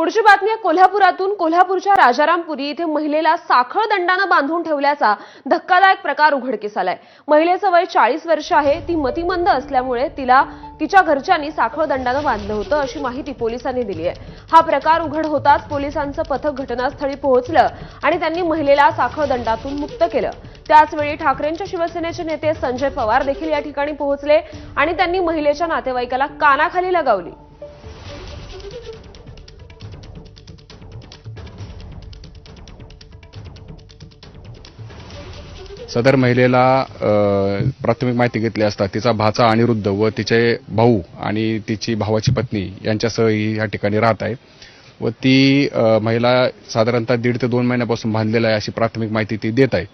पुढची बातमी कोल्हापुरातून कोल्हापूरच्या राजारामपुरी इथे महिलेला साखळ दंडानं बांधून ठेवल्याचा धक्कादायक प्रकार उघडकीस आलाय. महिलेचं वय चाळीस वर्ष आहे ती मतिमंद असल्यामुळे तिला तिच्या घरच्यांनी साखळ दंडानं बांधलं होतं अशी माहिती पोलिसांनी दिली आहे. हा प्रकार उघड होताच पोलिसांचं पथक घटनास्थळी पोहोचलं आणि त्यांनी महिलेला साखळ दंडातून मुक्त केलं. त्याचवेळी ठाकरेंच्या शिवसेनेचे नेते संजय पवार देखील या ठिकाणी पोहोचले आणि त्यांनी महिलेच्या नातेवाईकाला कानाखाली लगावली. सदर महिलेला प्राथमिक माहिती घेतली असता तिचा भाचा अनिरुद्ध व तिचे भाऊ आणि तिची भावाची पत्नी यांच्यासह ही या ठिकाणी राहत आहे. व ती महिला साधारणतः दीड ते दोन महिन्यापासून बांधलेला आहे अशी प्राथमिक माहिती ती देत आहे.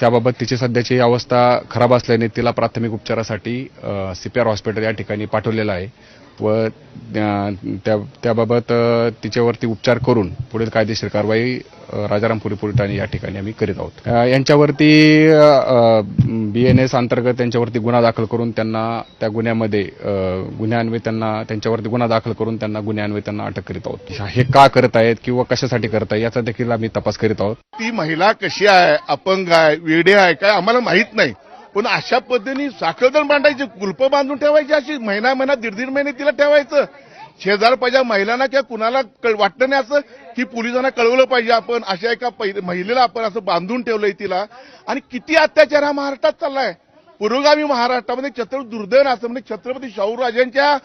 त्याबाबत तिची सध्याची अवस्था खराब असल्याने तिला प्राथमिक उपचारासाठी सीपीआर हॉस्पिटल या ठिकाणी पाठवलेलं आहे. व त्याबाबत तिच्यावरती उपचार करून पुढील कायदेशीर कारवाई राजारामपुरी पोलीस ठाणे या ठिकाणी आम्ही करीत आहोत. यांच्यावरती बी एन एस अंतर्गत त्यांच्यावरती गुन्हा दाखल करून त्यांना त्या गुन्ह्यामध्ये अ, गुन्ह्यान्वये त्यांना त्यांच्यावरती गुन्हा दाखल करून त्यांना गुन्ह्यान्वये त्यांना अटक करीत आहोत. हे का करत आहेत किंवा कशासाठी करत आहेत याचा देखील आम्ही तपास करीत आहोत. ती महिला कशी आहे अपंग आहे वेडे आहे काय आम्हाला माहीत नाही. पण अशा पद्धतीने साखळदण बांधायची कुलप बांधून ठेवायची अशी महिना महिना दीड दीड महिने तिला ठेवायचं. शेजार पाहिजे महिलांना किंवा कुणाला कळ- नाही असं की पोलिसांना कळवलं पाहिजे आपण अशा एका पहि- महिलेला आपण असं बांधून ठेवलंय तिला. आणि किती अत्याचार हा महाराष्ट्रात चाललाय. पुरोगामी महाराष्ट्रामध्ये छत्र दुर्दैव असं म्हणजे छत्रपती शाहूराजांच्या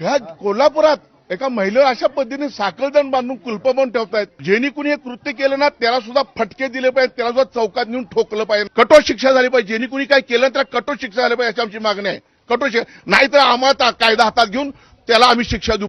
ह्या कोल्हापुरात एका महिलेला अशा पद्धतीने साखळदण बांधून कुलप बांधून ठेवतायत. ज्यांनी कुणी हे कृत्य केलं ना त्याला सुद्धा फटके दिले पाहिजे त्याला सुद्धा चौकात नेऊन ठोकलं पाहिजे कठोर शिक्षा झाली पाहिजे. ज्यांनी कुणी काय केलं त्याला कठोर शिक्षा झाली पाहिजे अशी आमची मागणी आहे. कठोर शिक्षा नाहीतर आम्हाला कायदा हातात घेऊन त्याला आम्ही शिक्षा देऊ.